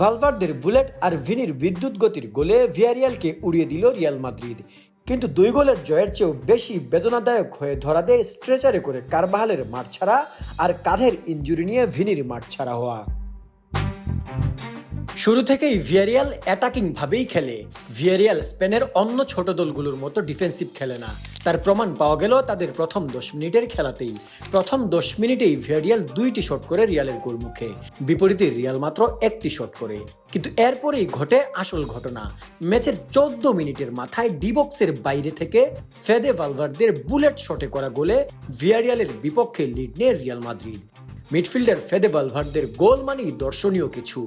ভালভার্দের bullet আর ভিনির বিদ্যুৎ গতির গোলে ভিয়ারিয়ালকে উড়িয়ে দিল রিয়াল মাদ্রিদ। কিন্তু দুই গোলের জয়ের চেয়েও বেশি বেদনাদায়ক হয়ে ধরা দেয় স্ট্রেচারে করে কারবাহালের মাঠ ছাড়া আর কাঁধের ইঞ্জুরি নিয়ে ভিনির মাঠ ছাড়া হওয়া। শুরু থেকেই ভিয়ারিয়াল অ্যাটাকিং ভাবেই খেলে। ভিয়ারিয়াল স্পেনের অন্য ছোট দলগুলোর মতো ডিফেন্সিভ খেলে না। তার প্রমাণ পাওয়া গেল তাদের প্রথম দশ মিনিটের খেলাতেই। প্রথম দশ মিনিটেই ভিয়ারিয়াল দুইটি শট করে রিয়ালের গোলমুখে। বিপরীতে রিয়াল মাত্র একটি শট করে। কিন্তু এরপরেই ঘটে আসল ঘটনা। ম্যাচের চোদ্দ মিনিটের মাথায় ডিবক্সের বাইরে থেকে ফেদে ভালভার্দের বুলেট শটে করা গোলে ভিয়ারিয়ালের বিপক্ষে লিড নেয় রিয়াল মাদ্রিদ। মিডফিল্ডার ফেদে বালভার্দের গোল মানেই দর্শনীয় কিছু।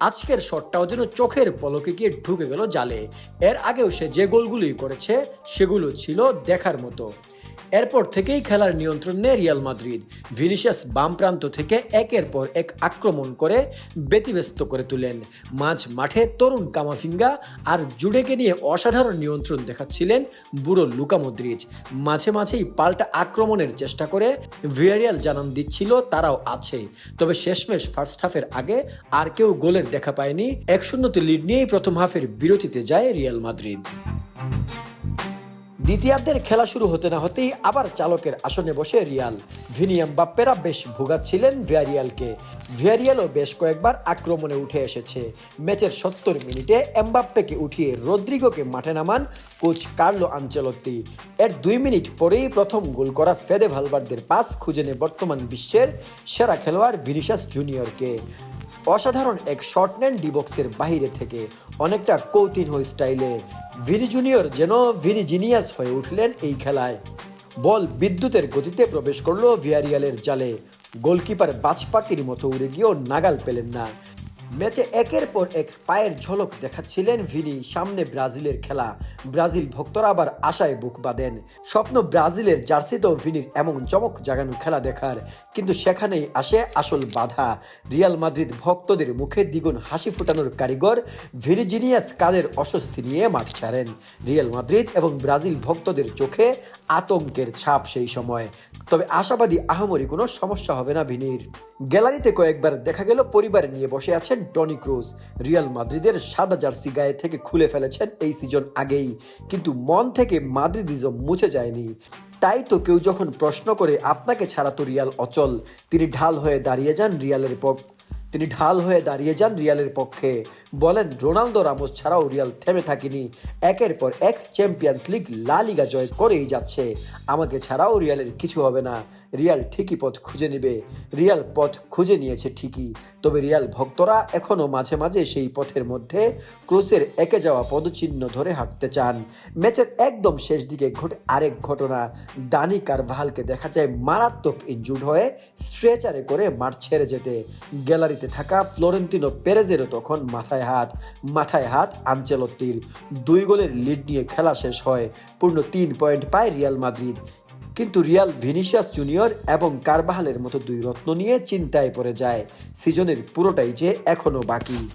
আজকের শটটাও যেন চোখের পলকে গিয়ে ঢুকে গেল জালে। এর আগেও সে যে গোলগুলি করেছে, সেগুলো ছিল দেখার মতো। এরপর থেকেই খেলার নিয়ন্ত্রণ নেয় রিয়াল মাদ্রিদ। ভিনিসিয়াস বাম প্রান্ত থেকে একের পর এক আক্রমণ করে ব্যতিব্যস্ত করে তুলেন। মাঝ মাঠে তরুণ কামাফিঙ্গা আর জুডেকে নিয়ে অসাধারণ নিয়ন্ত্রণ দেখাচ্ছিলেন বুড়ো লুকা মদ্রিচ মাঝে মাঝেই পাল্টা আক্রমণের চেষ্টা করে ভিয়ারিয়াল জানান দিচ্ছিল তারাও আছে। তবে শেষমেশ ফার্স্ট হাফের আগে আর কেউ গোলের দেখা পায়নি। এক শূন্যতে লিড নিয়েই প্রথম হাফের বিরতিতে যায় রিয়াল মাদ্রিদ। দ্বিতীয়ার্ধের খেলা শুরু হতে না হতেই আবার চালকের আসনে বসে রিয়াল। ভিনিয়াম বাপ্পেরা বেশ ভোগাচ্ছিলেন ভিয়ারিয়ালকে। ভিয়ারিয়ালও বেশ কয়েকবার আক্রমণে উঠে এসেছে। ম্যাচের সত্তর মিনিটে এমবাপ্পেকে উঠিয়ে রদ্রিগোকে মাঠে নামান কোচ কার্লো আঞ্চলত্তি। এর দুই মিনিট পরেই প্রথম গোল করা ফেদে ভালবার্দের পাস খুঁজে নেয় বর্তমান বিশ্বের সেরা খেলোয়াড় ভিনিশাস জুনিয়রকে। অসাধারণ এক শর্ট নেন ডিবক্সের বাহিরে থেকে অনেকটা কৌতিনহ স্টাইলে ভিনি জুনিয়র যেন ভিনিজিনিয়াস হয়ে উঠলেন এই খেলায়। বল বিদ্যুতের গতিতে প্রবেশ করল ভিয়ারিয়ালের জালে। গোলকিপার বাজপাকির মতো উড়ে গিয়েও নাগাল পেলেন না। ম্যাচে একের পর এক পায়ের ঝলক দেখাচ্ছিলেন ভিনি, সামনে ব্রাজিলের খেলা। ব্রাজিল ভক্তরা আবার আশায় বুক বাঁধেন। স্বপ্ন ব্রাজিলের জার্সিতেও ভিনির এমন চমক জাগানো খেলা দেখার, কিন্তু সেখানেই আসে আসল বাধা। রিয়াল মাদ্রিদ ভক্তদের মুখে দ্বিগুণ হাসি ফোটানোর কারিগর ভিনিজিনিয়াস কাদের অস্বস্তি নিয়ে মাঠ ছাড়েন। রিয়াল মাদ্রিদ এবং ব্রাজিল ভক্তদের চোখে আতঙ্কের ছাপ সেই সময়। তবে আশাবাদী আহামরি কোনো সমস্যা হবে না ভিনির। গ্যালারিতে কয়েকবার দেখা গেল পরিবার নিয়ে বসে আছেন টনি ক্রুজ রিয়াল মাদ্রিদের সাদা জার্সি গায়ে থেকে খুলে ফেলেছেন এই সিজন আগেই। কিন্তু মন থেকে মাদ্রিদিজম মুছে যায়নি। তাই তো কেউ যখন প্রশ্ন করে, আপনাকে ছাড়া তো রিয়াল অচল। তিনি ঢাল হয়ে দাঁড়িয়ে যান রিয়ালের তিনি ঢাল হয়ে দাঁড়িয়ে যান রিয়ালের পক্ষে। বলেন, রোনালদো রামোস ছাড়াও রিয়াল থেমে থাকেনি। একের পর এক চ্যাম্পিয়ন্স লিগ, লা লিগা জয় করেই যাচ্ছে। আমাকে ছাড়াও রিয়ালের কিছু হবে না। রিয়াল ঠিকই পথ খুঁজে নেবে। রিয়াল পথ খুঁজে নিয়েছে ঠিকই। তবে রিয়াল ভক্তরা এখনও মাঝে মাঝে সেই পথের মধ্যে ক্রুসের একে যাওয়া পদচিহ্ন ধরে হাঁটতে চান। ম্যাচের একদম শেষ দিকে ঘটে আরেক ঘটনা। দানি কারভালকে দেখা যায় মারাত্মক ইনজুর্ড হয়ে স্ট্রেচারে করে মাঠ ছেড়ে যেতে। গ্যালারিতে থাকা ফ্লোরেন্তিনো পেরেজেরও তখন মাথায় হাত মাথায় হাত আঞ্চেলত্তির দুই গোলের লিড নিয়ে খেলা শেষ হয়, পূর্ণ তিন পয়েন্ট পায় রিয়াল মাদ্রিদ। কিন্তু রিয়াল ভিনিসিয়াস জুনিয়র এবং কারবাহালের মতো দুই রত্ন নিয়ে চিন্তায় পড়ে যায়। সিজনের পুরোটাই যে এখনও বাকি।